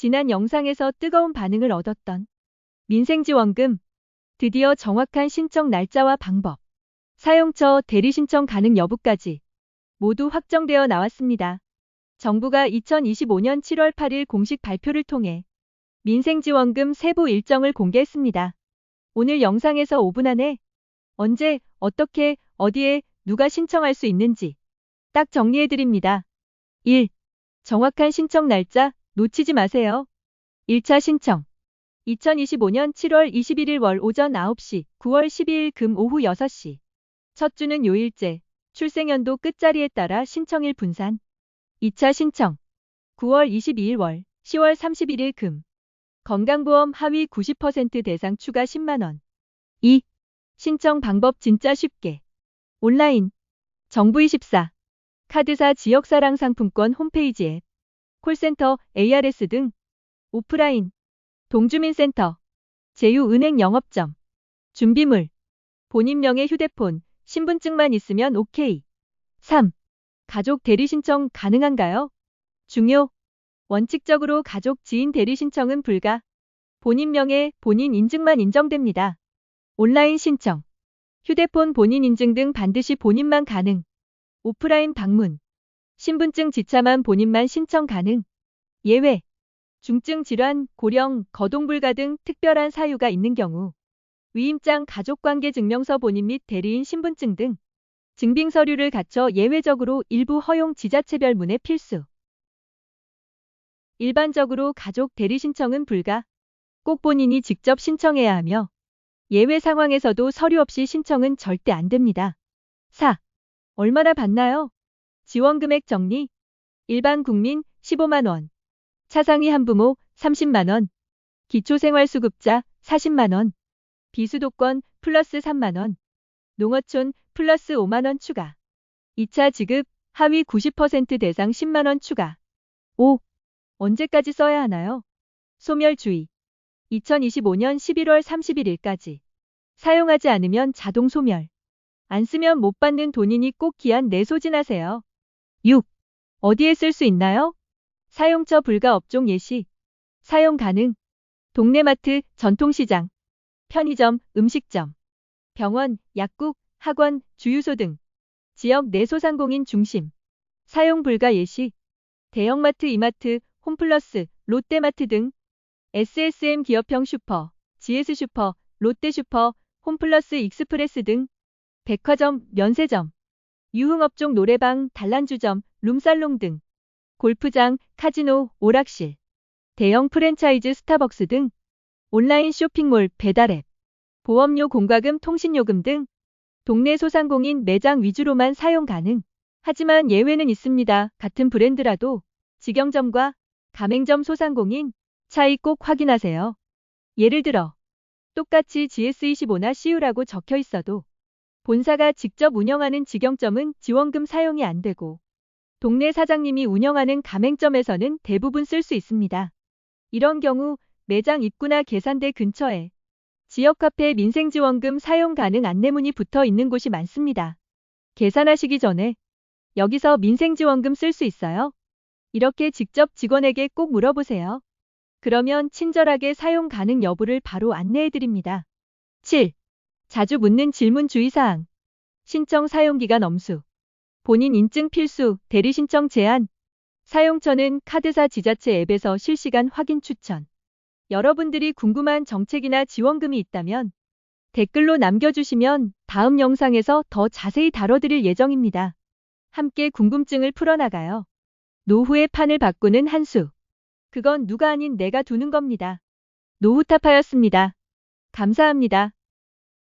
지난 영상에서 뜨거운 반응을 얻었던 민생지원금 드디어 정확한 신청 날짜와 방법, 사용처 대리 신청 가능 여부까지 모두 확정되어 나왔습니다. 정부가 2025년 7월 8일 공식 발표를 통해 민생지원금 세부 일정을 공개했습니다. 오늘 영상에서 5분 안에 언제, 어떻게, 어디에, 누가 신청할 수 있는지 딱 정리해드립니다. 1. 정확한 신청 날짜 놓치지 마세요. 1차 신청. 2025년 7월 21일 월 오전 9시, 9월 12일 금 오후 6시. 첫 주는 요일제, 출생연도 끝자리에 따라 신청일 분산. 2차 신청. 9월 22일 월, 10월 31일 금. 건강보험 하위 90% 대상 추가 10만원. 2. 신청 방법 진짜 쉽게. 온라인. 정부24 카드사 지역사랑 상품권 홈페이지 앱 콜센터 ARS 등 오프라인 동주민센터 제휴은행 영업점 준비물 본인 명의 휴대폰 신분증만 있으면 오케이 3. 가족 대리 신청 가능한가요? 중요 원칙적으로 가족 지인 대리 신청은 불가 본인 명의 본인 인증만 인정됩니다. 온라인 신청 휴대폰 본인 인증 등 반드시 본인만 가능 오프라인 방문 신분증 지참한 본인만 신청 가능 예외 중증 질환, 고령, 거동 불가 등 특별한 사유가 있는 경우 위임장 가족관계 증명서 본인 및 대리인 신분증 등 증빙 서류를 갖춰 예외적으로 일부 허용 지자체별 문의 필수. 일반적으로 가족 대리 신청은 불가. 꼭 본인이 직접 신청해야 하며 예외 상황에서도 서류 없이 신청은 절대 안 됩니다. 4. 얼마나 받나요? 지원 금액 정리. 일반 국민 15만 원. 차상위 한부모 30만 원. 기초생활수급자 40만 원. 비수도권 플러스 3만 원. 농어촌 플러스 5만 원 추가. 2차 지급 하위 90% 대상 10만 원 추가. 5. 언제까지 써야 하나요? 소멸주의. 2025년 11월 31일까지. 사용하지 않으면 자동 소멸. 안 쓰면 못 받는 돈이니 꼭 기한 내 소진하세요. 6. 어디에 쓸 수 있나요? 사용처 불가 업종 예시. 사용 가능. 동네 마트, 전통시장, 편의점, 음식점, 병원, 약국, 학원, 주유소 등 지역 내 소상공인 중심. 사용 불가 예시. 대형마트, 이마트, 홈플러스, 롯데마트 등 SSM 기업형 슈퍼, GS 슈퍼, 롯데 슈퍼, 홈플러스 익스프레스 등 백화점, 면세점, 유흥업종 노래방, 단란주점, 룸살롱 등 골프장, 카지노, 오락실, 대형 프랜차이즈 스타벅스 등 온라인 쇼핑몰, 배달앱, 보험료 공과금, 통신요금 등 동네 소상공인 매장 위주로만 사용 가능. 하지만 예외는 있습니다. 같은 브랜드라도 직영점과 가맹점 소상공인 차이 꼭 확인하세요. 예를 들어 똑같이 GS25나 CU라고 적혀 있어도 본사가 직접 운영하는 직영점은 지원금 사용이 안 되고 동네 사장님이 운영하는 가맹점에서는 대부분 쓸 수 있습니다. 이런 경우 매장 입구나 계산대 근처에 지역 카페 민생지원금 사용 가능 안내문이 붙어 있는 곳이 많습니다. 계산하시기 전에 여기서 민생지원금 쓸 수 있어요? 이렇게 직접 직원에게 꼭 물어보세요. 그러면 친절하게 사용 가능 여부를 바로 안내해 드립니다. 7. 자주 묻는 질문 주의사항. 신청 사용기간 엄수. 본인 인증 필수, 대리 신청 제한. 사용처는 카드사 지자체 앱에서 실시간 확인 추천. 여러분들이 궁금한 정책이나 지원금이 있다면 댓글로 남겨주시면 다음 영상에서 더 자세히 다뤄드릴 예정입니다. 함께 궁금증을 풀어나가요. 노후의 판을 바꾸는 한수. 그건 누가 아닌 내가 두는 겁니다. 노후타파였습니다. 감사합니다.